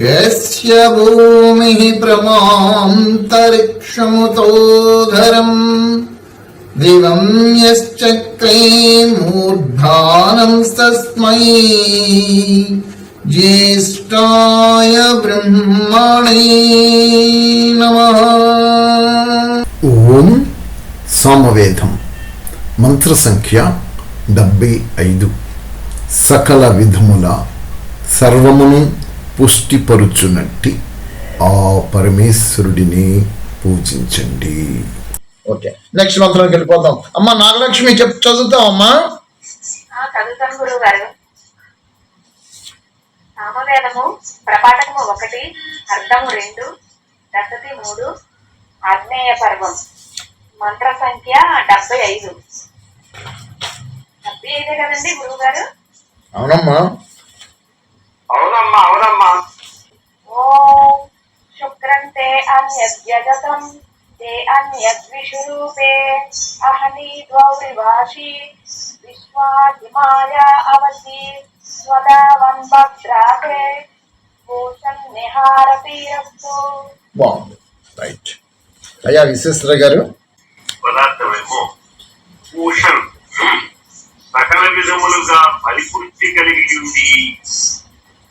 यस्य भूमिः प्रमान्तरिक्षमुतोधरम् दिवं यश्चक्रे मूर्धानंस्तस्मै ज्येष्ठाय ఓం సామవేదం. మంత్ర సంఖ్య డెబ్బై ఐదు. సకల విధముల సర్వమును పుష్టిపరుచునట్టి ఆ పరమేశ్వరుడిని పూజించండి. ఓకే నెక్స్ట్ మంత్రానికి వెళ్ళిపోతాం అమ్మ నాగలక్ష్మి చెప్ చదువుతాం అమ్మా? గారు. సామవేదము ప్రపాఠకము ఒకటి అర్థము రెండు దశతి మూడు ఆగ్నేయ పర్వం. మంత్ర సంఖ్య డెబ్బై ఐదు. డెబ్బై ఐదే కదండి గురువు గారు అవునమ్మా. అవునమ్మా అవునమ్మా. ఓం శుక్రంతే అన్యజగతం ते अन्यद्विषुरूपे अहनी द्वौरिवाशी विश्वाधिमाया अवसि स्वदावन् भद्राते भूषन् निहारतीरस्तु బాగుంది రైట్ అయ్యా విశ్వేశ్వర గారు పదార్థమేమో భూషణ్ సకల విధములుగా పరిపూర్తి కలిగి ఉండి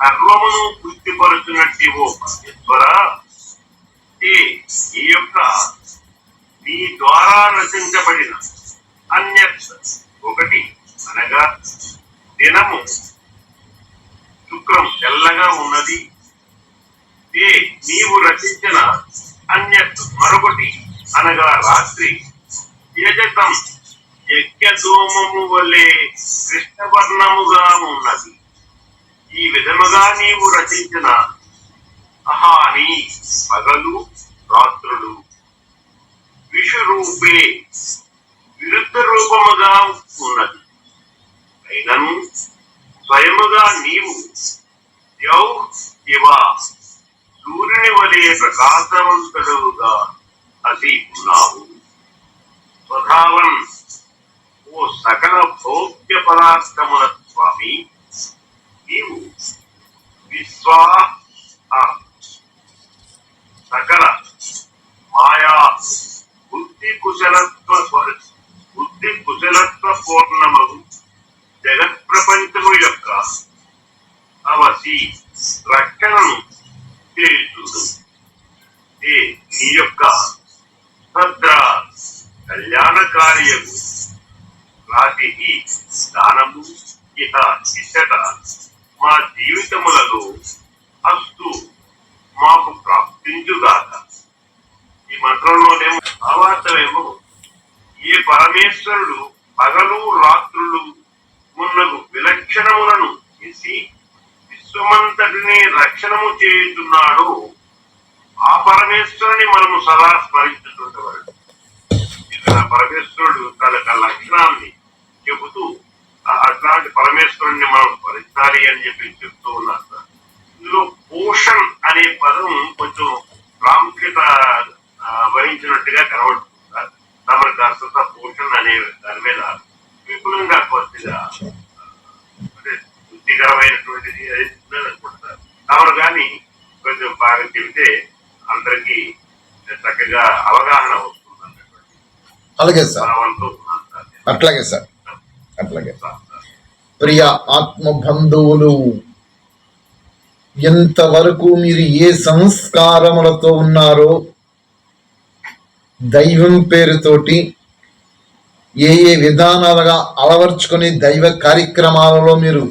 సర్వమును పూర్తిపరుచున్నట్టి ఓ పరమేశ్వర ఈ ఈ యొక్క నీ ద్వారా అన్య ఒకటి అనగా దినము. శుక్రం తెల్లగా ఉన్నది. ఏ నీవు రచించిన అన్య మరొకటి అనగా రాత్రి. యజతం యజ్ఞధూమము వలె కృష్ణవర్ణముగా ఉన్నది. ఈ విధముగా నీవు రచించిన. అహాని పగలు రాత్రులు. విషురూపే విరుద్ధ రూపముగా ఉన్నది. అయినను స్వయముగా నీవు యౌ ఇవ సూర్యుని వలె ప్రకాశవంతుడుగా అది ఉన్నావు స్వధావన్ ఓ సకల భోగ్య పదార్థముల స్వామి నీవు విశ్వా ఆ సకల మాయా బుద్ధి కుశలత్వ స్వ- బుద్ధి కుశలత్వ పూర్ణమగు జగత్ ప్రపంచము యొక్క అవసి రక్షణను చేయుచుండు ఏ నీ యొక్క భద్ర కళ్యాణకార్యము రాతి దానము ఇహ ఇచ్చట మా జీవితములలో అస్తు మాకు ప్రాప్తించుగాక ఈ మంత్రంలోనేమో భావార్థమేమో ఏ పరమేశ్వరుడు పగలు రాత్రులు మున్నగు విలక్షణములను ఇసి విశ్వమంతటిని రక్షణము చేయుతున్నాడు ఆ పరమేశ్వరుని మనము సదా స్మరించుతుండవలెను ఇక్కడ పరమేశ్వరుడు తన యొక్క లక్షణాన్ని చెబుతూ అట్లాంటి పరమేశ్వరుణ్ణి మనం స్మరించాలి అని చెప్పి చెప్తూ ఉన్నారు సార్. ఇందులో పోషణ్ అనే పదం కొంచెం ప్రాముఖ్యత వహించినట్టుగా కనబడుతుంది సార్. తమరి కాస్త పోషణ్ అనే దాని మీద విపులంగా కొద్దిగా అంటే బుద్ధికరమైనటువంటిది అది అనుకుంటారు తమరు కానీ కొంచెం బాగా చెబితే అందరికీ చక్కగా అవగాహన వస్తుంది అలాగే సార్. అట్లాగే సార్ అట్లాగే. ప్రియ ఆత్మ బంధువులు ఎంతవరకు మీరు ఏ సంస్కారములతో ఉన్నారో దైవం పేరుతోటి ఏ ఏ విధానాలుగా అలవర్చుకొని దైవ కార్యక్రమాలలో మీరు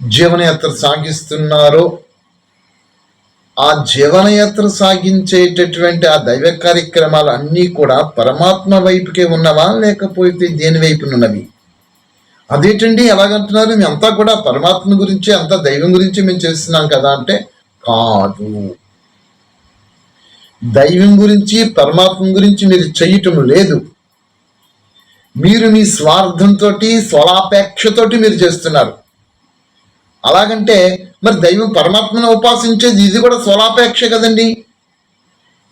జీవనయాత్ర సాగిస్తున్నారో ఆ జీవనయాత్ర సాగించేటటువంటి ఆ దైవ కార్యక్రమాలు అన్నీ కూడా పరమాత్మ వైపుకే ఉన్నవా లేకపోతే దేని వైపునున్నవి? అదేంటండి ఎలాగంటున్నారు? మేము అంతా కూడా పరమాత్మ గురించి అంతా దైవం గురించి మేము చేస్తున్నాం కదా అంటే కాదు. దైవం గురించి పరమాత్మ గురించి మీరు చేయటం లేదు. మీరు మీ స్వార్థంతో స్వలాపేక్షతోటి మీరు చేస్తున్నారు. అలాగంటే మరి దైవం పరమాత్మను ఉపాసించేది ఇది కూడా స్వలాపేక్ష కదండి.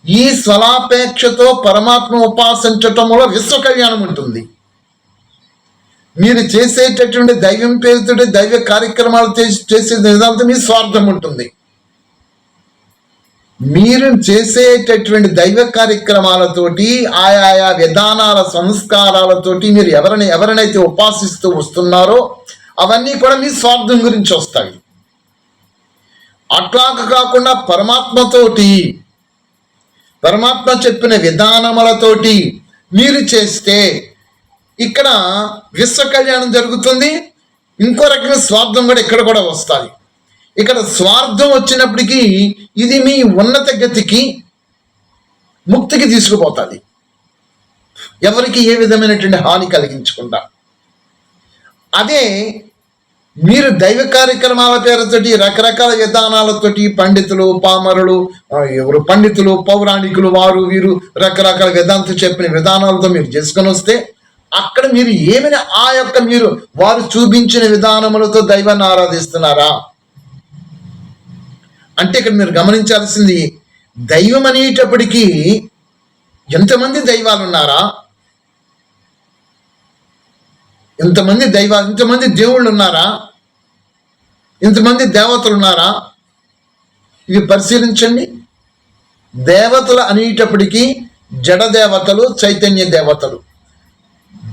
ఈ స్వలాపేక్షతో పరమాత్మ ఉపాసించటంలో విశ్వ కళ్యాణం ఉంటుంది. మీరు చేసేటటువంటి దైవం పేరుతో దైవ కార్యక్రమాలు చేసి- చేసే విధానంతో మీ స్వార్థం ఉంటుంది. మీరు చేసేటటువంటి దైవ కార్యక్రమాలతోటి ఆయా విధానాల సంస్కారాలతోటి మీరు ఎవరిని ఎవరినైతే ఉపాసిస్తూ వస్తున్నారో అవన్నీ కూడా మీ స్వార్థం గురించి వస్తాయి. అట్లాగ కాకుండా పరమాత్మతోటి పరమాత్మ చెప్పిన విధానములతోటి మీరు చేస్తే ఇక్కడ విశ్వ కళ్యాణం జరుగుతుంది ఇంకో రకమైన స్వార్థం కూడా ఇక్కడ కూడా వస్తాయి. ఇక్కడ స్వార్థం వచ్చినప్పటికీ ఇది మీ ఉన్నత గతికి ముక్తికి తీసుకుపోతుంది. ఎవరికి ఏ విధమైనటువంటి హాని కలిగించకుండా. అదే మీరు దైవ కార్యక్రమాల పేరుతోటి రకరకాల విధానాలతోటి పండితులు పామరులు ఎవరు పండితులు పౌరాణికులు వారు వీరు రకరకాల విధానంతో చెప్పిన విధానాలతో మీరు చేసుకొని వస్తే అక్కడ మీరు ఏమైనా ఆ యొక్క మీరు వారు చూపించిన విధానములతో దైవాన్ని ఆరాధిస్తున్నారా? అంటే ఇక్కడ మీరు గమనించాల్సింది దైవం అనేటప్పటికీ ఎంతమంది దైవాలు ఉన్నారా ఇంతమంది దైవాలు ఇంతమంది దేవుళ్ళు ఉన్నారా ఇంతమంది దేవతలు ఉన్నారా ఇవి పరిశీలించండి. దేవతలు అనేటప్పటికీ జడ దేవతలు చైతన్య దేవతలు.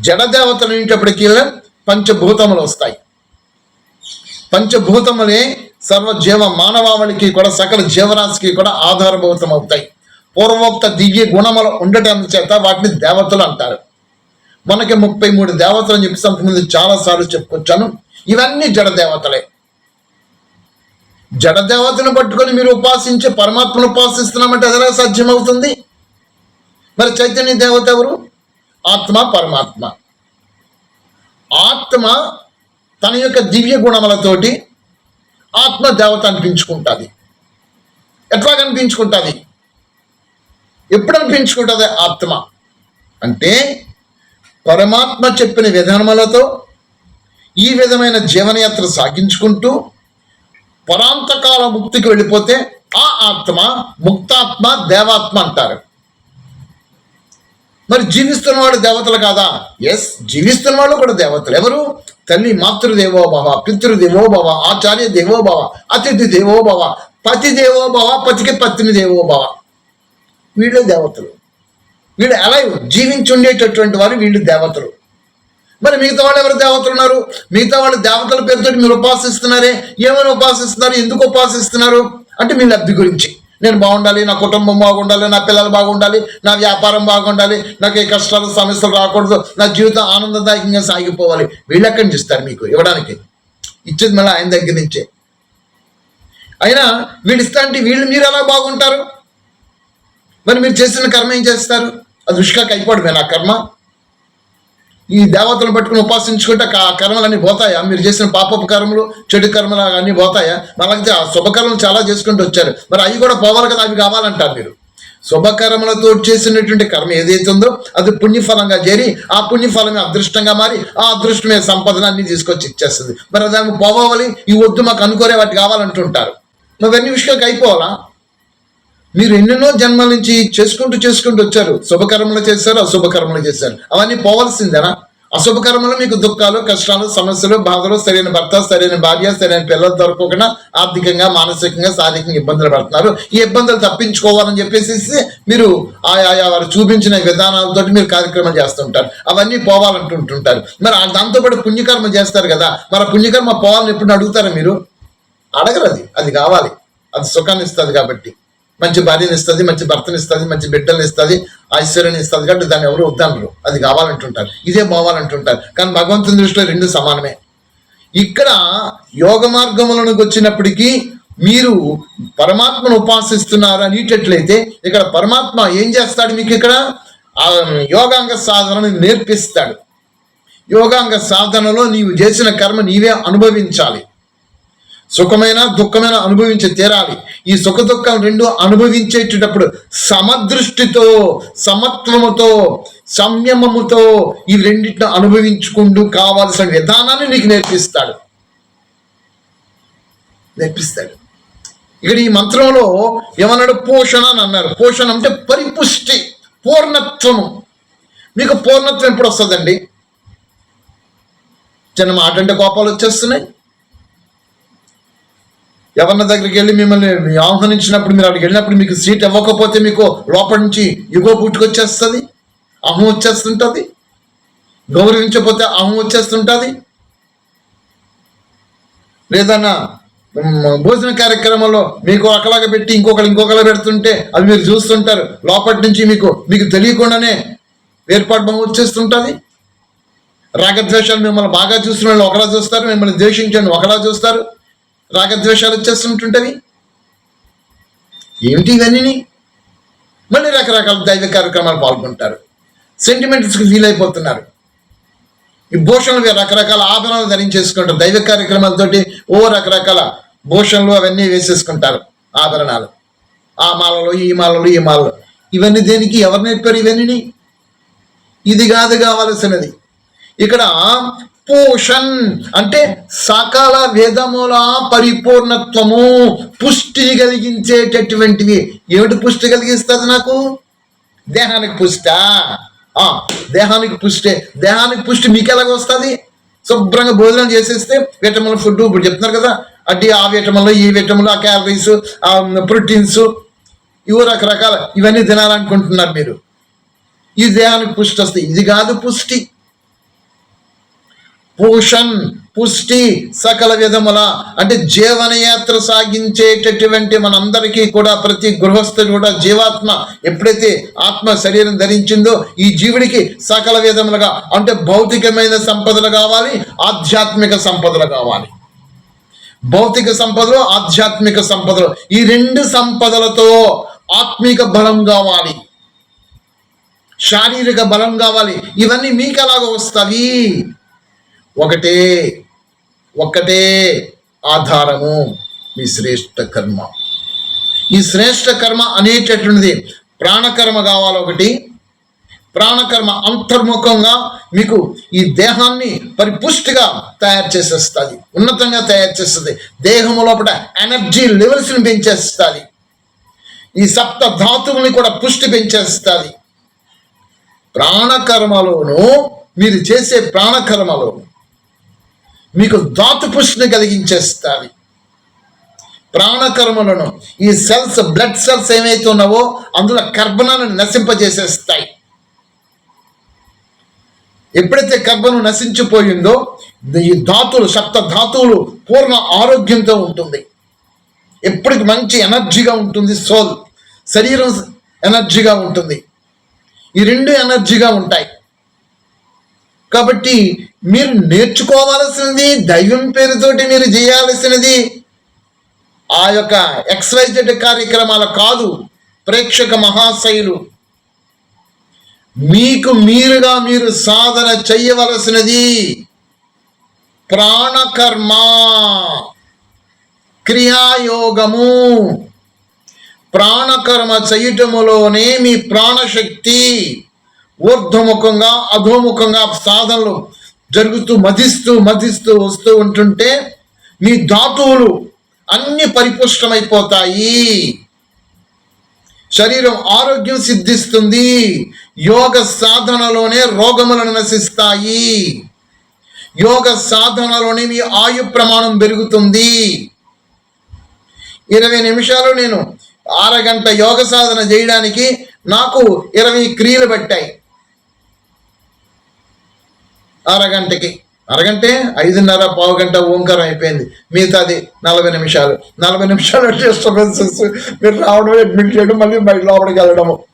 జడ దేవతలు అనేటప్పటికీ పంచభూతములు వస్తాయి. పంచభూతములే సర్వజీవ మానవాళికి కూడా సకల జీవరాశికి కూడా ఆధారభూతం అవుతాయి పూర్వోక్త దివ్య గుణములు ఉండటం చేత వాటిని దేవతలు అంటారు. మనకి ముప్పై మూడు దేవతలు అని చెప్పి సంతకుముందు చాలా సార్లు చెప్పుకొచ్చాను. ఇవన్నీ జడ దేవతలే. జడ దేవతను పట్టుకొని మీరు ఉపాసించి పరమాత్మను ఉపాసిస్తున్నామంటే అది ఎలా సాధ్యమవుతుంది? మరి చైతన్య దేవత ఎవరు? ఆత్మ పరమాత్మ. ఆత్మ తన యొక్క దివ్య గుణములతోటి ఆత్మ దేవత అనిపించుకుంటుంది. ఎట్లా కనిపించుకుంటుంది ఎప్పుడు అనిపించుకుంటుంది ఆత్మ? అంటే పరమాత్మ చెప్పిన విధానములతో ఈ విధమైన జీవనయాత్ర సాగించుకుంటూ పరాంతకాల ముక్తికి వెళ్ళిపోతే ఆ ఆత్మ ముక్తాత్మ దేవాత్మ అంటారు. మరి జీవిస్తున్నవాడు దేవతలు కాదా? ఎస్ జీవిస్తున్న వాళ్ళు కూడా దేవతలు. ఎవరు? తల్లి మాతృదేవో భవ పితృదేవో భవ ఆచార్య దేవో భవ అతిథి దేవో భవ పతి దేవో భవ పతికి పత్ని దేవో భవ. వీళ్ళే దేవతలు. వీళ్ళు అలైవ్ జీవించి ఉండేటటువంటి వారు వీళ్ళు దేవతలు. మరి మిగతా వాళ్ళు ఎవరు దేవతలు ఉన్నారు? మిగతా వాళ్ళు దేవతల పేరుతో మీరు ఉపాసిస్తున్నారే? ఏమైనా ఉపాసిస్తున్నారు? ఎందుకు ఉపాసిస్తున్నారు? అంటే మీ లబ్ధి గురించి. నేను బాగుండాలి నా కుటుంబం బాగుండాలి నా పిల్లలు బాగుండాలి నా వ్యాపారం బాగుండాలి నాకు ఏ కష్టాలు సమస్యలు రాకూడదు నా జీవితం ఆనందదాయకంగా సాగిపోవాలి. వీళ్ళు ఎక్కడి నుంచి ఇస్తారు మీకు? ఇవ్వడానికి. ఇచ్చేది మళ్ళీ ఆయన దగ్గర నుంచే. అయినా వీళ్ళు ఇస్తా అంటే వీళ్ళు మీరు ఎలా బాగుంటారు? మరి మీరు చేసిన కర్మ ఏం చేస్తారు? అది దుష్కాకి అయిపోవడమే నా కర్మ. ఈ దేవతలు పట్టుకుని ఉపాసించుకుంటే ఆ కర్మలన్నీ పోతాయా? మీరు చేసిన పాపపు కర్మలు చెడు కర్మలు అన్నీ పోతాయా? అలాగే ఆ శుభకర్మలు చాలా చేసుకుంటూ వచ్చారు. మరి అవి కూడా పోవాలి కదా అవి కావాలంటారు మీరు. శుభకర్మలతో చేసినటువంటి కర్మ ఏదైతే ఉందో అది పుణ్యఫలంగా చేరి ఆ పుణ్యఫలమే అదృష్టంగా మారి ఆ అదృష్టమే సంపదన అన్ని తీసుకొచ్చి ఇచ్చేస్తుంది. మరి దానికి పోవాలి ఈ వద్దు మాకు అనుకోరే వాటి కావాలంటుంటారు. మరి అన్ని విషయాలకు అయిపోవాలా? మీరు ఎన్నెన్నో జన్మల నుంచి చేసుకుంటూ చేసుకుంటూ వచ్చారు. శుభకర్మలు చేశారు అశుభకర్మలు చేశారు. అవన్నీ పోవాల్సిందేనా? అశుభకర్మలు మీకు దుఃఖాలు కష్టాలు సమస్యలు బాధలు సరైన భర్త సరైన భార్య సరైన పిల్లలు దొరకకుండా ఆర్థికంగా మానసికంగా శారీరకంగా ఇబ్బందులు పడుతున్నారు. ఈ ఇబ్బందులు తప్పించుకోవాలని చెప్పేసి మీరు ఆయా వారు చూపించిన విధానాలతో మీరు కార్యక్రమం చేస్తుంటారు. అవన్నీ పోవాలంటుంటుంటారు. మరి దాంతోపాటు పుణ్యకర్మ చేస్తారు కదా. మరి పుణ్యకర్మ పోవాలని ఎప్పుడు అడుగుతారా మీరు? అడగరు అది. అది కావాలి. అది సుఖాన్ని ఇస్తుంది కాబట్టి. మంచి భార్యని ఇస్తుంది మంచి భర్తని ఇస్తుంది మంచి బిడ్డల్ని ఇస్తుంది ఐశ్వర్యం ఇస్తుంది కాబట్టి దాన్ని ఎవరు వద్దనరు. అది కావాలంటుంటారు. ఇదే పోవాలంటుంటారు కానీ భగవంతుని దృష్టిలో రెండు సమానమే. ఇక్కడ యోగ మార్గములకు వచ్చినప్పటికీ మీరు పరమాత్మను ఉపాసిస్తున్నారు అనేటట్లయితే ఇక్కడ పరమాత్మ ఏం చేస్తాడు మీకు ఇక్కడ? యోగాంగ సాధనను నేర్పిస్తాడు. యోగాంగ సాధనలో నీవు చేసిన కర్మ నీవే అనుభవించాలి. సుఖమైన దుఃఖమైన అనుభవించి తీరాలి. ఈ సుఖ దుఃఖం రెండు అనుభవించేటప్పుడు సమదృష్టితో సమత్వముతో సంయమముతో ఈ రెండింటిని అనుభవించుకుంటూ కావాల్సిన విధానాన్ని నీకు నేర్పిస్తాడు. నేర్పిస్తాడు. ఇక్కడ ఈ మంత్రంలో ఏమన్నాడు పోషణ అని అన్నారు. పోషణ అంటే పరిపుష్టి పూర్ణత్వము. మీకు పూర్ణత్వం ఎప్పుడు వస్తుందండి? చిన్న మాట అంటే కోపాలు వచ్చేస్తున్నాయి. ఎవరిన దగ్గరికి వెళ్ళి మిమ్మల్ని ఆహ్వానించినప్పుడు మీరు అక్కడికి వెళ్ళినప్పుడు మీకు సీట్ ఇవ్వకపోతే మీకు లోపల నుంచి ఇగో పుట్టుకొచ్చేస్తుంది అహం వచ్చేస్తుంటుంది గౌరవించకపోతే అహం వచ్చేస్తుంటుంది. లేదన్నా భోజన కార్యక్రమంలో మీకు ఒకలాగా పెట్టి ఇంకొకరు ఇంకొకలా పెడుతుంటే అది మీరు చూస్తుంటారు. లోపటి నుంచి మీకు మీకు తెలియకుండానే ఏర్పాటు బొమ్మ వచ్చేస్తుంటుంది. రాగద్వేషాలు మిమ్మల్ని బాగా చూసిన వాళ్ళు ఒకలా చూస్తారు మిమ్మల్ని ద్వేషించండి ఒకలా చూస్తారు. రాగద్వేషాలు వచ్చేస్తుంటుంటవి ఏమిటి ఇవన్నీ మళ్ళీ రకరకాల దైవ కార్యక్రమాలు పాల్గొంటారు. సెంటిమెంట్స్కి ఫీల్ అయిపోతున్నారు ఈ భూషణలు రకరకాల ఆభరణాలు ధరించేసుకుంటారు. దైవ కార్యక్రమాలతోటి ఓ రకరకాల భూషణలు అవన్నీ వేసేసుకుంటారు ఆభరణాలు. ఆ మాలలు ఈ మాలలు ఈ మాలలు. ఇవన్నీ దేనికి? ఎవరు నేర్పారు ఇవన్నీ ఇది కాదు కావలసినది. ఇక్కడ పోషన్ అంటే సకల వేదముల పరిపూర్ణత్వము పుష్టిని కలిగించేటటువంటివి. ఏమిటి పుష్టి కలిగిస్తుంది నాకు? దేహానికి పుష్ట? దేహానికి పుష్టి. దేహానికి పుష్టి మీకు ఎలాగ వస్తుంది? శుభ్రంగా భోజనం చేసేస్తే విటమిన్ ఫుడ్ ఇప్పుడు చెప్తున్నారు కదా. అంటే ఆ విటమిన్లు ఈ విటమిన్లు ఆ క్యాలరీస్ ఆ ప్రోటీన్స్ ఇవి రకరకాల ఇవన్నీ తినాలనుకుంటున్నారు మీరు. ఈ దేహానికి పుష్టి వస్తాయి ఇది కాదు పుష్టి. పూషన్ పుష్టి సకల విధముల అంటే జీవనయాత్ర సాగించేటటువంటి మనందరికీ కూడా ప్రతి గృహస్థుడు కూడా జీవాత్మ ఎప్పుడైతే ఆత్మ శరీరం ధరించిందో ఈ జీవుడికి సకల విధములుగా అంటే భౌతికమైన సంపదలు కావాలి ఆధ్యాత్మిక సంపదలు కావాలి. భౌతిక సంపదలు ఆధ్యాత్మిక సంపదలు ఈ రెండు సంపదలతో ఆత్మిక బలం కావాలి. శారీరక బలం కావాలి. ఇవన్నీ మీకు ఎలాగ వస్తాయి? ఒకటే ఒక్కటే ఆధారము మీ శ్రేష్ఠ కర్మ. ఈ శ్రేష్ఠ కర్మ అనేటటువంటిది ప్రాణకర్మ కావాలి ఒకటి. ప్రాణకర్మ అంతర్ముఖంగా మీకు ఈ దేహాన్ని పరిపుష్టిగా తయారు చేసేస్తుంది. ఉన్నతంగా తయారు చేస్తుంది దేహము లోపల ఎనర్జీ లెవెల్స్ని పెంచేస్తుంది. ఈ సప్త ధాతువుల్ని కూడా పుష్టి పెంచేస్తుంది. ప్రాణకర్మలోను మీరు చేసే ప్రాణకర్మలోను మీకు ధాతు పుష్టిని ప్రాణకర్మలను ఈ సెల్స్ బ్లడ్ సెల్స్ ఏమైతే ఉన్నావో అందులో కర్బనాలను నశింపజేసేస్తాయి. ఎప్పుడైతే కర్బను నశించిపోయిందో ఈ ధాతువులు సప్త ధాతువులు పూర్ణ ఆరోగ్యంతో ఉంటుంది. ఎప్పటికి మంచి ఎనర్జీగా ఉంటుంది సోల్. శరీరం ఎనర్జీగా ఉంటుంది. ఈ రెండు ఎనర్జీగా ఉంటాయి. కాబట్టి మీరు నేర్చుకోవాల్సినది దైవం పేరుతోటి మీరు చేయాల్సినది ఆ యొక్క ఎక్స్వైజెడ్ కార్యక్రమాలు కాదు ప్రేక్షక మహాశైలు. మీకు మీరుగా మీరు సాధన చేయవలసినది ప్రాణకర్మ క్రియాయోగము. ప్రాణకర్మ చేయటములోనే మీ ప్రాణశక్తి ఊర్ధ్వముఖంగా అధోముఖంగా సాధనలు జరుగుతూ మధిస్తూ మధిస్తూ వస్తూ ఉంటుంటే మీ ధాతువులు అన్ని పరిపుష్టమైపోతాయి. శరీరం ఆరోగ్యం సిద్ధిస్తుంది. యోగ సాధనలోనే రోగములను నశిస్తాయి. యోగ సాధనలోనే మీ ఆయు ప్రమాణం పెరుగుతుంది. ఇరవై నిమిషాలు నేను అరగంట యోగ సాధన చేయడానికి నాకు ఇరవై క్రియలు పెట్టాయి. అరగంటకి. అరగంటే ఐదున్నర పావు గంట ఓంకారం అయిపోయింది. మిగతాది నలభై నిమిషాలు. నలభై నిమిషాలు డిస్టర్బెన్సెస్ మీరు రావడం అడ్మిట్ చేయడం మళ్ళీ బయట లోపలికి వెళ్ళడము.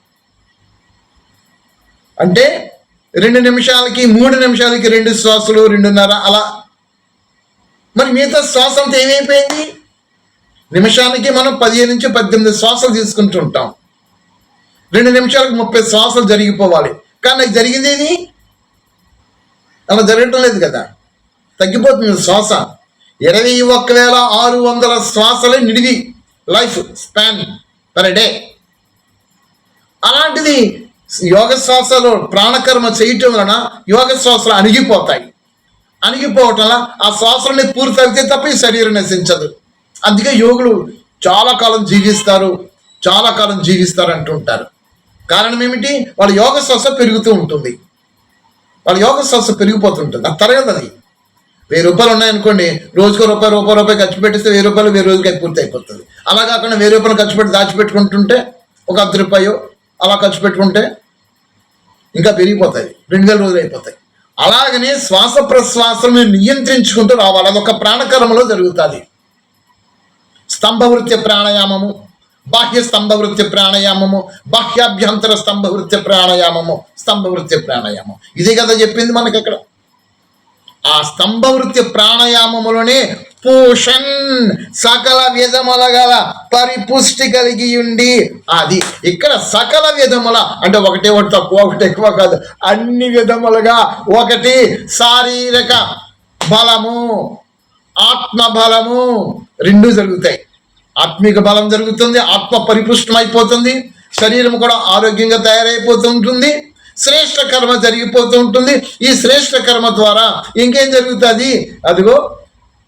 అంటే రెండు నిమిషాలకి మూడు నిమిషాలకి రెండు శ్వాసలు రెండున్నర అలా. మరి మిగతా శ్వాస అంతా ఏమైపోయింది? నిమిషానికి మనం పదిహేను నుంచి పద్దెనిమిది శ్వాసలు తీసుకుంటూ ఉంటాం రెండు నిమిషాలకు ముప్పై శ్వాసలు జరిగిపోవాలి. కానీ నాకు జరిగింది ఏది? అలా జరగటం లేదు కదా. తగ్గిపోతుంది శ్వాస. ఇరవై ఒక్క వేల ఆరు వందల శ్వాసలే నిడివి. లైఫ్ స్పాన్ పర్ డే అలాంటిది యోగ శ్వాసలో ప్రాణకర్మ చేయటం వలన యోగ శ్వాసలు అణిగిపోతాయి. అణిగిపోవటం వల్ల ఆ శ్వాసలని పూర్తి అయితే తప్ప ఈ శరీరం నశించదు. అందుకే యోగులు చాలా కాలం జీవిస్తారు చాలా కాలం జీవిస్తారు అంటుంటారు కారణం ఏమిటి? వాళ్ళ యోగ శ్వాస పెరుగుతూ ఉంటుంది. వాళ్ళ యోగ శ్వాస పెరిగిపోతుంటుంది. అది తరగదు అది. వెయ్యి రూపాయలు ఉన్నాయనుకోండి రోజుకు రూపాయి రూపాయి రూపాయి ఖర్చు పెట్టిస్తే వెయ్యి రూపాయలు వెయ్యి రోజుకి పూర్తి అయిపోతుంది. అలా కాకుండా వెయ్యి రూపాయలు ఖర్చు పెట్టి దాచిపెట్టుకుంటుంటే ఒక అర్ధ రూపాయో అలా ఖర్చు పెట్టుకుంటే ఇంకా పెరిగిపోతాయి. రెండు వేల రోజులు అయిపోతాయి. అలాగనే శ్వాస ప్రశ్వాసను నియంత్రించుకుంటూ రావాలి. అదొక ప్రాణకర్మలో జరుగుతుంది. స్తంభవృత్తి ప్రాణాయామము బాహ్య స్తంభవృత్తి ప్రాణాయామము బాహ్యాభ్యంతర స్తంభవృత్తి ప్రాణాయామము స్తంభవృత్తి ప్రాణాయామం. ఇదే కదా చెప్పింది మనకి అక్కడ ఆ స్తంభవృత్తి ప్రాణాయామములోనే పూషన్ సకల విధముల గల పరిపుష్టి కలిగి ఉండి అది ఇక్కడ సకల విధముల అంటే ఒకటి ఒకటి తక్కువ ఒకటి ఎక్కువ కాదు అన్ని విధములుగా ఒకటి శారీరక బలము ఆత్మ బలము రెండు జరుగుతాయి. ఆత్మిక బలం జరుగుతుంది ఆత్మ పరిపుష్టమైపోతుంది శరీరం కూడా ఆరోగ్యంగా తయారైపోతుంటుంది శ్రేష్ట కర్మ జరిగిపోతూ ఉంటుంది ఈ శ్రేష్ఠ కర్మ ద్వారా ఇంకేం జరుగుతుంది? అదిగో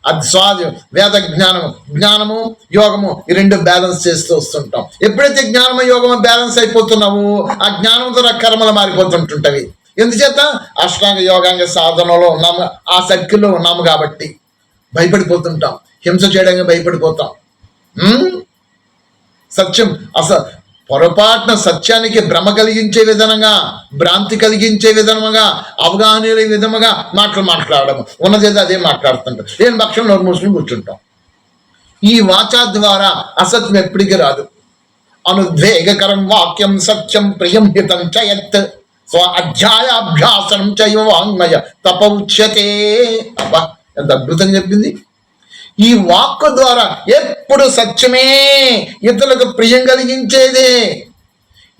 అది స్వాది వేద జ్ఞానము జ్ఞానము యోగము ఈ రెండు బ్యాలెన్స్ చేస్తూ వస్తుంటాం. ఎప్పుడైతే జ్ఞానము యోగము బ్యాలెన్స్ అయిపోతున్నావు ఆ జ్ఞానం ద్వారా కర్మలు మారిపోతుంటుంటవి. ఎందుచేత? అష్టాంగ యోగాంగ సాధనలో ఉన్నాము ఆ సర్కిల్లో ఉన్నాము కాబట్టి భయపడిపోతుంటాం. హింస చేయడానికి భయపడిపోతాం. సత్యం. అస పొరపాటున సత్యానికి భ్రమ కలిగించే విధంగా భ్రాంతి కలిగించే విధముగా అవగాహన విధముగా మాటలు మాట్లాడము. ఉన్నదేదో అదే మాట్లాడుతుంటాం. నేను పక్షం నోరు మూసుకుని కూర్చుంటాం. ఈ వాచా ద్వారా అసత్యం ఎప్పటికీ రాదు. అనుద్వేగకరం వాక్యం సత్యం ప్రియం హితం చ యత్. స్వ అధ్యాయాభ్యాసనం చైవ వాంగ్మయ తప ఉచ్యతే అబ్బా ఎంత అద్భుతం చెప్పింది. ఈ వాక్ ద్వారా ఎప్పుడు సత్యమే ఇతరులకు ప్రియం కలిగించేదే.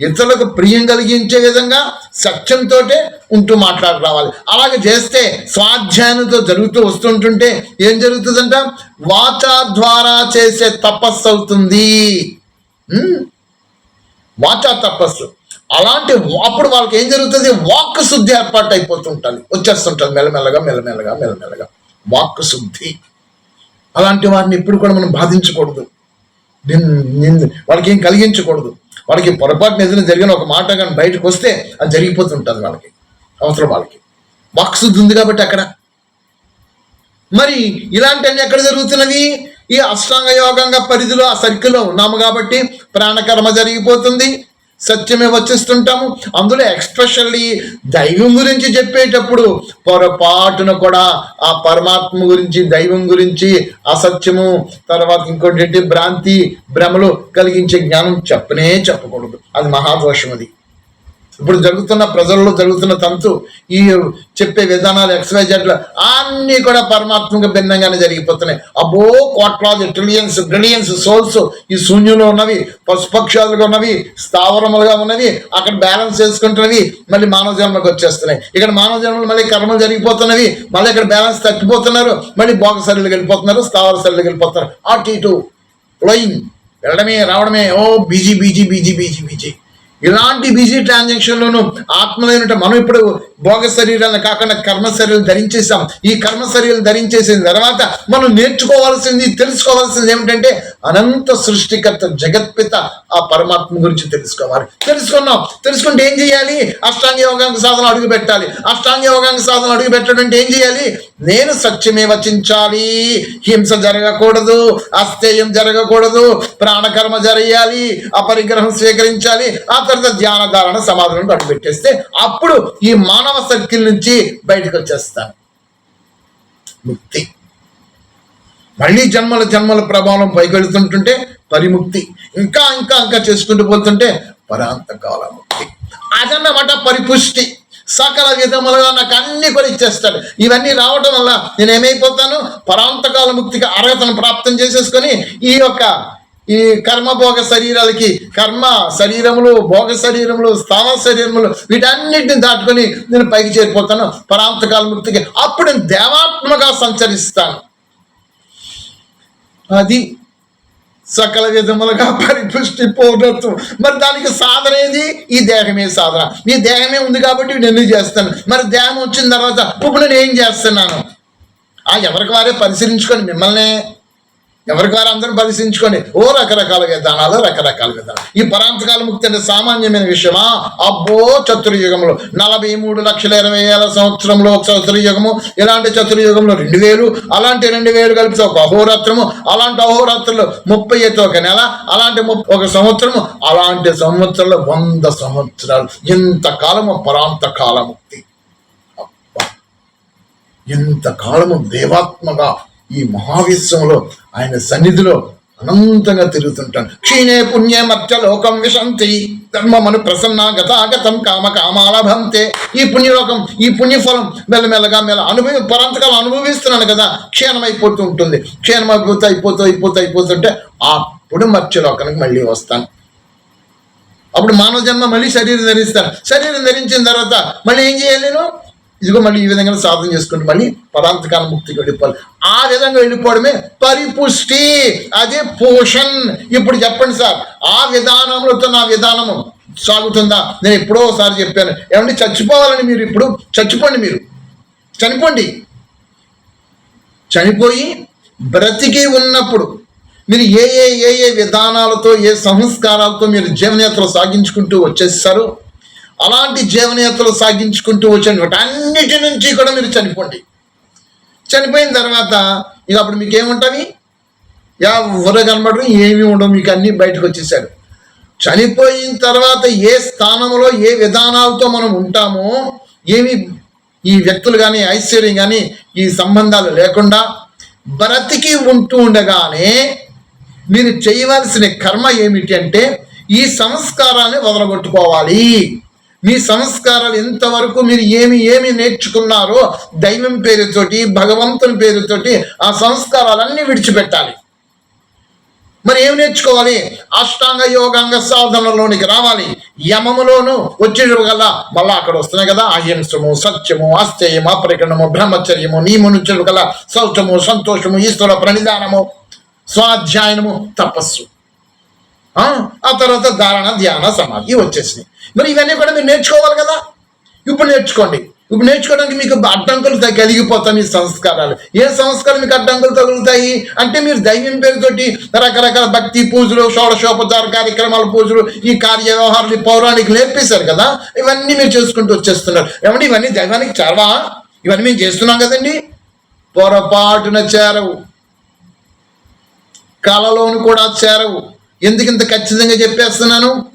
ఇతరులకు ప్రియం కలిగించే విధంగా సత్యంతో ఉంటూ మాట్లాడి రావాలి. అలాగే చేస్తే స్వాధ్యాయంతో జరుగుతూ వస్తుంటుంటే ఏం జరుగుతుందంట? వాచా ద్వారా చేసే తపస్సు అవుతుంది. ఉమ్. వాచా తపస్సు. అలాంటి అప్పుడు వాళ్ళకి ఏం జరుగుతుంది? వాక్ శుద్ధి ఏర్పాటు అయిపోతుంటుంది వచ్చేస్తుంటుంది మెల్లమెల్లగా మెల్లమెల్లగా మెల్లమెల్లగా. వాక్ శుద్ధి. అలాంటి వారిని ఎప్పుడు కూడా మనం బాధించకూడదు. నిన్- వాళ్ళకి ఏం కలిగించకూడదు. వాళ్ళకి పొరపాటున ఏదైనా జరిగిన ఒక మాట కానీ బయటకు వస్తే అది జరిగిపోతుంటుంది వాళ్ళకి అవసరం వాళ్ళకి. వాక్ ఉంది కాబట్టి అక్కడ. మరి ఇలాంటివన్నీ ఎక్కడ జరుగుతున్నవి ఈ అష్టాంగ యోగంగా పరిధిలో ఆ సర్కిల్లో ఉన్నాము కాబట్టి ప్రాణకర్మ జరిగిపోతుంది. సత్యమే వచ్చిస్తుంటాము అందులో ఎక్స్పెషల్లీ దైవం గురించి చెప్పేటప్పుడు పొరపాటున కూడా ఆ పరమాత్మ గురించి దైవం గురించి అసత్యము తర్వాత ఇంకోటి భ్రాంతి భ్రమలు కలిగించే జ్ఞానం చెప్పనే చెప్పకూడదు. అది మహాదోషం అది. ఇప్పుడు జరుగుతున్న ప్రజల్లో జరుగుతున్న తంతు ఈ చెప్పే విధానాలు ఎక్స్వైజెడ్లు అన్నీ కూడా పరమాత్మక భిన్నంగానే జరిగిపోతున్నాయి. అబ్బో కోట్లాది ట్రిలియన్స్ బ్రిలియన్స్ సోల్స్ ఈ శూన్యంలో ఉన్నవి పశుపక్షాలుగా ఉన్నవి స్థావరములుగా ఉన్నవి అక్కడ బ్యాలెన్స్ చేసుకుంటున్నవి మళ్ళీ మానవ జన్మలకు వచ్చేస్తున్నాయి. ఇక్కడ మానవ జన్మలు మళ్ళీ కర్మలు జరిగిపోతున్నవి మళ్ళీ ఇక్కడ బ్యాలెన్స్ తగ్గిపోతున్నారు మళ్ళీ భోగ శరీరులకు వెళ్ళిపోతున్నారు స్థావర శరీరులకు వెళ్ళిపోతున్నారు. అటు ఇటు ఫ్లోయింగ్ వెళ్ళడమే రావడమే ఓ busy busy busy busy busy. ఇలాంటి బిజీ ట్రాన్సాక్షన్లోనూ ఆత్మలైనట మనం ఇప్పుడు భోగ శరీరాలను కాకుండా కర్మ శరీరం ధరించేసాం ఈ కర్మ శరీరం ధరించేసిన తర్వాత మనం నేర్చుకోవాల్సింది తెలుసుకోవాల్సింది ఏమిటంటే అనంత సృష్టికర్త జగత్పిత ఆ పరమాత్మ గురించి తెలుసుకోవాలి. తెలుసుకున్నాం. తెలుసుకుంటే ఏం చేయాలి? అష్టాంగ యోగాంగ సాధన అడుగు పెట్టాలి అష్టాంగ యోగాంగ సాధన అడుగు పెట్టడం అంటే ఏం చేయాలి? నేను సత్యమే వచించాలి. హింస జరగకూడదు అస్థేయం జరగకూడదు ప్రాణకర్మ జరగాలి అపరిగ్రహం స్వీకరించాలి ఆ తర్వాత ధ్యాన ధారణ సమాధానం అడుగు పెట్టేస్తే అప్పుడు ఈ మానవ సర్కిల్ నుంచి బయటకు వచ్చేస్తాను ముక్తి. మళ్ళీ జన్మల జన్మల ప్రభావం పైకి వెళుతుంటుంటే పరిముక్తి. ఇంకా ఇంకా ఇంకా చేసుకుంటూ పోతుంటే పరాంతకాల ముక్తి. అదన్నమాట పరిపుష్టి. సకల విధములుగా నాకు అన్ని కూడా ఇచ్చేస్తాడు. ఇవన్నీ రావటం వల్ల నేను ఏమైపోతాను? పరాంతకాల ముక్తికి అర్హతను ప్రాప్తం చేసేసుకొని ఈ యొక్క ఈ కర్మభోగ శరీరాలకి కర్మ శరీరములు భోగ శరీరములు స్థావ శరీరములు వీటన్నిటిని దాటుకొని నేను పైకి చేరిపోతాను. పరాంతకాల ముక్తికి అప్పుడు నేను దేవాత్మగా సంచరిస్తాను. అది సకల విధములుగా పరిపుష్టి పూర్ణత్వం మరి దానికి సాధన ఏది? ఈ దేహమే సాధన. ఈ దేహమే ఉంది కాబట్టి నేను చేస్తాను? మరి దేహం వచ్చిన తర్వాత ఇప్పుడు నేను ఏం చేస్తున్నాను? ఆ ఎవరికి వారే పరిశీలించుకొని మిమ్మల్ని ఎవరికి వారు అందరూ పరిశీలించుకోండి ఓ రకరకాల విధానాలు రకరకాల విధానాలు ఈ పరాంతకాల ముక్తి అంటే సామాన్యమైన విషయమా? అబ్బో చతుర్యుగంలో నలభై మూడు లక్షల ఇరవై వేల సంవత్సరంలో ఒక చతుర్యుగము ఇలాంటి చతుర్యుగంలో రెండు వేలు అలాంటి రెండు వేలు కలిపితే ఒక అహోరాత్రము అలాంటి అహోరాత్రులు ముప్పై అయితే ఒక నెల అలాంటి ఒక సంవత్సరము అలాంటి సంవత్సరంలో వంద సంవత్సరాలు. ఇంతకాలము పరాంతకాల ముక్తి. ఇంతకాలము దేవాత్మగా ఈ మహావిశ్వంలో ఆయన సన్నిధిలో అనంతంగా తిరుగుతుంటాను క్షీణే పుణ్యే మధ్య లోకం విశంతి. ధర్మమను ప్రసన్న గతాగతం కామ కామాలభంతే. ఈ పుణ్యలోకం ఈ పుణ్యఫలం మెల్లమెల్లగా మెల్ల అనుభవి పరంతకాలం అనుభవిస్తున్నాను కదా క్షీణమైపోతూ ఉంటుంది. క్షీణమైపోతూ అయిపోతూ అయిపోతూ అయిపోతుంటే అప్పుడు మత్స్యలోకానికి మళ్ళీ వస్తాను. అప్పుడు మానవ జన్మ మళ్ళీ శరీరం ధరిస్తాను శరీరం ధరించిన తర్వాత మళ్ళీ ఏం చేయాలి నేను? ఇదిగో మళ్ళీ ఈ విధంగా సాధన చేసుకుంటూ మళ్ళీ పదాంతకాల ముక్తికి వెళ్ళిపోవాలి. ఆ విధంగా వెళ్ళిపోవడమే పరిపుష్టి అదే పోషన్. ఇప్పుడు చెప్పండి సార్ ఆ విధానంలో నా విధానము సాగుతుందా? నేను ఎప్పుడో ఒకసారి చెప్పాను. ఏమంటే చచ్చిపోవాలని మీరు ఇప్పుడు చచ్చిపోండి మీరు. చనిపోండి. చనిపోయి బ్రతికి ఉన్నప్పుడు మీరు ఏ ఏ ఏ ఏ విధానాలతో ఏ సంస్కారాలతో మీరు జీవనయాత్ర సాగించుకుంటూ వచ్చేసారు అలాంటి జీవనయాత్రలు సాగించుకుంటూ వచ్చిన. అన్నిటి నుంచి కూడా మీరు చనిపోండి. చనిపోయిన తర్వాత ఇక అప్పుడు మీకు ఏముంటవి ఎవరు కనబడరు ఏమీ ఉండవు. మీకు అన్నీ బయటకు వచ్చేసారు చనిపోయిన తర్వాత ఏ స్థానంలో ఏ విధానాలతో మనం ఉంటామో ఏమి ఈ వ్యక్తులు కానీ ఐశ్వర్యం కానీ ఈ సంబంధాలు లేకుండా బ్రతికి ఉంటూ ఉండగానే మీరు చేయవలసిన కర్మ ఏమిటి అంటే ఈ సంస్కారాన్ని వదలగొట్టుకోవాలి. మీ సంస్కారాలు ఎంతవరకు మీరు ఏమి ఏమి నేర్చుకున్నారో దైవం పేరుతోటి భగవంతుని పేరుతోటి ఆ సంస్కారాలన్నీ విడిచిపెట్టాలి. మరి ఏం నేర్చుకోవాలి? అష్టాంగ యోగాంగ సాధనలోనికి రావాలి. యమములోను వచ్చేటప్పుడు కల్లా మళ్ళా అక్కడ వస్తున్నాయి కదా? అహింసము సత్యము అస్థేయము అపరికరణము బ్రహ్మచర్యము నియము నుంచి కల్లా శౌచము సంతోషము ఈశ్వర ప్రణిధానము స్వాధ్యాయనము తపస్సు. ఆ? ఆ తర్వాత ధారణ ధ్యాన సమాధి వచ్చేసినాయి. మరి ఇవన్నీ కూడా మీరు నేర్చుకోవాలి కదా? ఇప్పుడు నేర్చుకోండి. ఇప్పుడు నేర్చుకోవడానికి మీకు అడ్డంకులు కలిగిపోతాయి మీ సంస్కారాలు. ఏ సంస్కారం మీకు అడ్డంకులు తగులుతాయి అంటే మీరు దైవం పేరుతోటి రకరకాల భక్తి పూజలు షోడశోపచార కార్యక్రమాల పూజలు ఈ కార్య వ్యవహారాలు ఈ పౌరాణిక నేర్పేశారు కదా? ఇవన్నీ మీరు చేసుకుంటూ వచ్చేస్తున్నారు. ఏమంటే ఇవన్నీ దైవానికి చేరవా ఇవన్నీ మేము చేస్తున్నాం కదండి. పొరపాటున చేరవు. కళలోను కూడా చేరవు. ఎందుకు ఇంత ఖచ్చితంగా చెప్పేస్తున్నాను?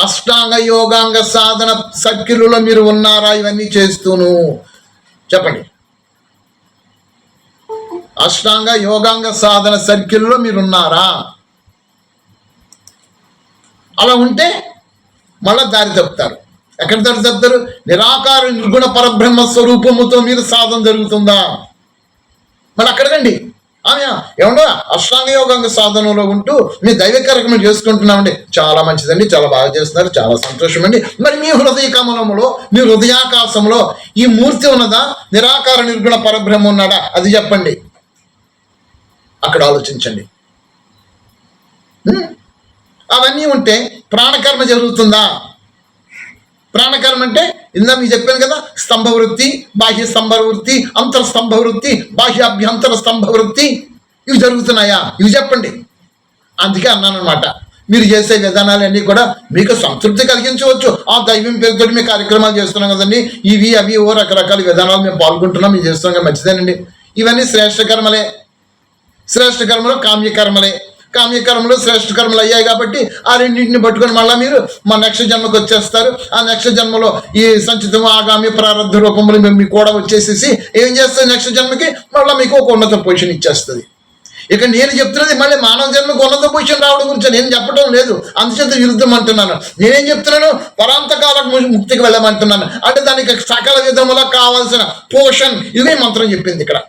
అష్టాంగ యోగాంగ సాధన సర్కిల్లో మీరు ఉన్నారా? ఇవన్నీ చేస్తూను. చెప్పండి. అష్టాంగ యోగాంగ సాధన సర్కిల్లో మీరు ఉన్నారా? అలా ఉంటే మళ్ళా దారి తప్పుతారు. ఎక్కడ దారి తప్పుతారు? నిరాకార నిర్గుణ పరబ్రహ్మ స్వరూపముతో మీరు సాధన జరుగుతుందా? మళ్ళీ అక్కడికండి ఆమె ఏమంటా అష్టాంగ యోగంగ సాధనలో ఉంటూ మీ దైవ కార్యక్రమం చేసుకుంటున్నామండి చాలా మంచిదండి చాలా బాగా చేస్తున్నారు చాలా సంతోషం అండి మరి మీ హృదయ కమలములో మీ హృదయాకాశంలో ఈ మూర్తి ఉన్నదా? నిరాకార నిర్గుణ పరబ్రహ్మ ఉన్నాడా? అది చెప్పండి. అక్కడ ఆలోచించండి. అవన్నీ ఉంటే ప్రాణకర్మ జరుగుతుందా? ప్రాణకర్మ అంటే ఇందా మీకు చెప్పాను కదా స్తంభ వృత్తి బాహ్య స్తంభ వృత్తి అంతర స్తంభ వృత్తి బాహ్య అభ్యంతర స్తంభ వృత్తి ఇవి జరుగుతున్నాయా? ఇవి చెప్పండి. అందుకే అన్నాను అనమాట మీరు చేసే విధానాలన్నీ కూడా మీకు సంతృప్తి కలిగించవచ్చు. ఆ దైవం పేరుతో మీ కార్యక్రమాలు చేస్తున్నాం కదండి. ఇవి అవి ఓ రకరకాల విధానాలు మేము పాల్గొంటున్నాం మేము చేస్తున్నాం మంచిదేనండి. ఇవన్నీ శ్రేష్ఠ కర్మలే. శ్రేష్ఠ కర్మలు కామ్యకర్మలే. కామ్యకర్మలు శ్రేష్ఠ కర్మలు అయ్యాయి కాబట్టి ఆ రెండింటిని పట్టుకొని మళ్ళీ మీరు మా నెక్స్ట్ జన్మకు వచ్చేస్తారు. ఆ నెక్స్ట్ జన్మలో ఈ సంచితము ఆగామి ప్రారంభ రూపంలో మేము కూడా వచ్చేసేసి ఏం చేస్తుంది నెక్స్ట్ జన్మకి? మళ్ళీ మీకు ఒక ఉన్నత పొజిషన్ ఇచ్చేస్తుంది. ఇక నేను చెప్తున్నది మళ్ళీ మానవ జన్మకు ఉన్నత పొజిషన్ రావడం గురించి నేను చెప్పడం లేదు. అందుచేత విరుద్ధం అంటున్నాను. నేనేం చెప్తున్నాను? పరాంతకాల ముక్తికి వెళ్ళమంటున్నాను. అంటే దానికి సకల విధముల కావాల్సిన పోషన్ ఇదే మంత్రం చెప్పింది ఇక్కడ.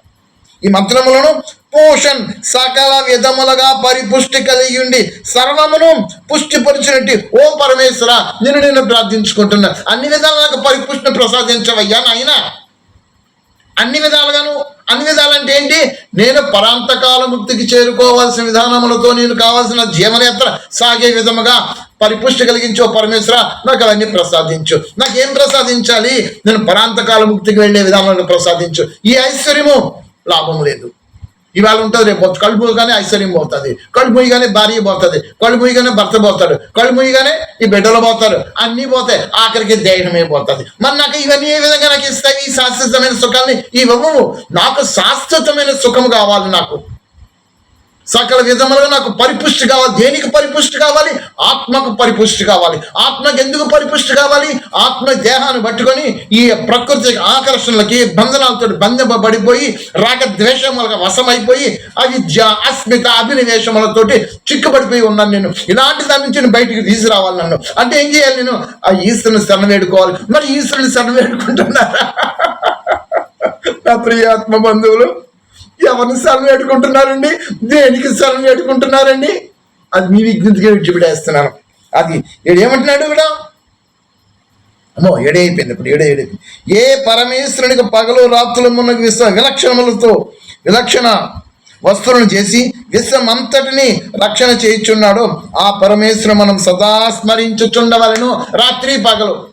ఈ మంత్రములను పోషన్ సకల విధములుగా పరిపుష్టి కలిగి ఉండి సర్వమును పుష్టిపరిచినట్టు ఓ పరమేశ్వర నేను నేను ప్రార్థించుకుంటున్నా. అన్ని విధాలు నాకు పరిపుష్టిని ప్రసాదించవయ్యా నాయన. అన్ని విధాలుగాను అన్ని విధాలు అంటే ఏంటి? నేను పరాంతకాల ముక్తికి చేరుకోవాల్సిన విధానములతో నేను కావాల్సిన జీవనయాత్ర సాగే విధముగా పరిపుష్టి కలిగించు ఓ పరమేశ్వర నాకు అవన్నీ ప్రసాదించు. నాకేం ప్రసాదించాలి? నేను పరాంతకాల ముక్తికి వెళ్ళే విధానాలను ప్రసాదించు. ఈ ఐశ్వర్యము లాభం లేదు. ఇవాళ ఉంటుంది రేపు కళ్ళు మూయగానే ఐశ్వర్యం పోతుంది. కళ్ళు మూయగానే భార్య పోతుంది. కళ్ళు మూయగానే భర్త పోతాడు. కళ్ళు మూయగానే ఈ బిడ్డలు పోతారు. అన్నీ పోతాయి ఆఖరికి దేహమే పోతుంది. మరి నాకు ఇవన్నీ ఏ విధంగా నాకు ఇస్తాయి? ఈ శాశ్వతమైన సుఖాన్ని? ఇవ్వవు నాకు శాశ్వతమైన సుఖం కావాలి నాకు. సకల విధములుగా నాకు పరిపుష్టి కావాలి. దేనికి పరిపుష్టి కావాలి? ఆత్మకు పరిపుష్టి కావాలి. ఆత్మకు ఎందుకు పరిపుష్టి కావాలి? ఆత్మ దేహాన్ని పట్టుకొని ఈ ప్రకృతి ఆకర్షణలకి బంధనాలతో బంధింపబడిపోయి రాగ ద్వేషములకు వశమైపోయి అవిద్య జ అస్మిత అభినవేశములతోటి చిక్కుబడిపోయి ఉన్నాను నేను. ఇలాంటి దాని నుంచి నేను బయటికి తీసుకురావాలి నన్ను. అంటే ఏం చేయాలి నేను? ఆ ఈశ్వరుని శరణ వేడుకోవాలి. మరి ఈశ్వరుని శరణ వేడుకుంటున్నారా? నా ప్రియాత్మ బంధువులు ఎవరిని శరణు వేడుకుంటున్నారండి? దేనికి శరణు వేడుకుంటున్నారండి? అది మీ విజ్ఞతగా విడిచిపెట్టేస్తున్నాను. అది ఈడు ఏమంటున్నాడు కూడా అమ్మో ఏడైపోయింది ఇప్పుడు ఏడే ఏడైపోయింది ఏ పరమేశ్వరునికి పగలు రాత్రులు ఉన్న విశ్వ విలక్షణములతో విలక్షణ వస్తువులను చేసి విశ్వం అంతటిని రక్షణ చేయించున్నాడో ఆ పరమేశ్వరు మనం సదా స్మరించుచుండవలను. రాత్రి పగలు.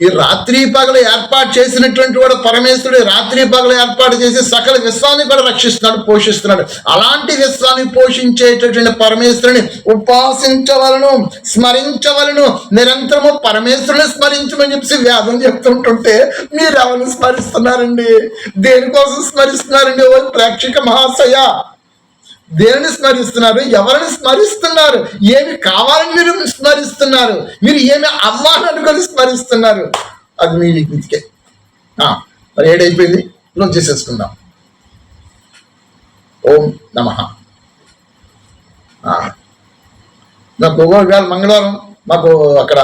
ఈ రాత్రి పగలు ఏర్పాటు చేసినటువంటి వాడు పరమేశ్వరుడు రాత్రి పగలు ఏర్పాటు చేసి సకల విశ్వాన్ని కూడా రక్షిస్తున్నాడు పోషిస్తున్నాడు. అలాంటి విశ్వాన్ని పోషించేటటువంటి పరమేశ్వరుని ఉపాసించవలను స్మరించవలను నిరంతరము పరమేశ్వరుని స్మరించమని చెప్పి వేదం చెప్తుంటుంటే మీరు ఎవరిని స్మరిస్తున్నారండి? దేనికోసం స్మరిస్తున్నారండి? ఓ ప్రేక్షక మహాశయ! దేనిని స్మరిస్తున్నారు? ఎవరిని స్మరిస్తున్నారు? ఏమి కావాలని మీరు స్మరిస్తున్నారు? మీరు ఏమి అవ్వాలని అనుకొని స్మరిస్తున్నారు? అది మీ విజ్ఞతికే మరి ఏడైపోయింది క్లోజ్ చేసేసుకుందాం. ఓం నమ. నాకు ఒకవేళ మంగళవారం మాకు అక్కడ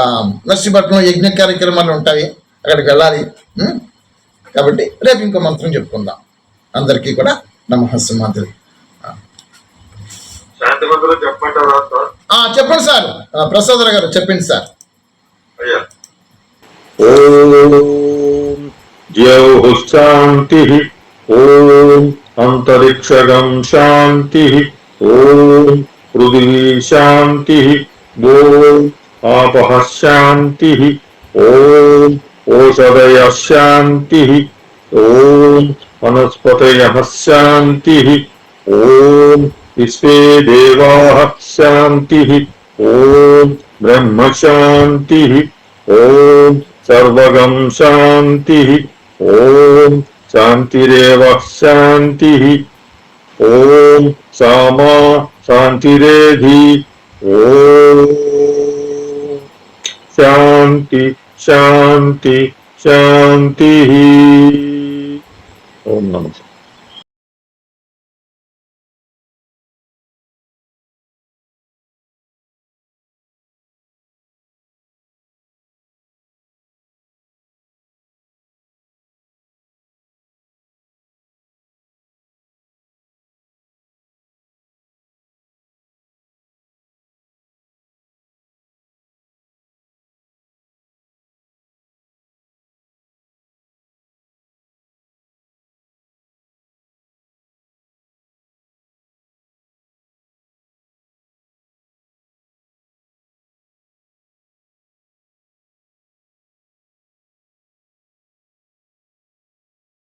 నర్సీపట్నం యజ్ఞ కార్యక్రమాలు ఉంటాయి. అక్కడికి వెళ్ళాలి. కాబట్టి రేపు ఇంకో మంత్రం చెప్పుకుందాం. అందరికీ కూడా నమస్సు మాదిరి మంత్రం చెప్పమంటారా సార్ ఆ చెప్పండి సార్. ఆ, ప్రసాదరావు గారు చెప్పండి సార్. ద్యౌః శాంతి ఓం అంతరిక్షగం శాంతి ఓం పృథివీ శాంతి ఓం ఆపః శాంతి ఓం ఓషధయ శాంతి ఓం వనస్పతయ శాంతి ఓం విశ్వే దేవాः శాంతి ఓం బ్రహ్మ శాంతి ఓం సర్వగం శాంతి ఓం శాంతిరేవ శాంతి ఓం సామా శాంతిరేధి ఓం శాంతి శాంతి శాంతి ఓం నమస్తే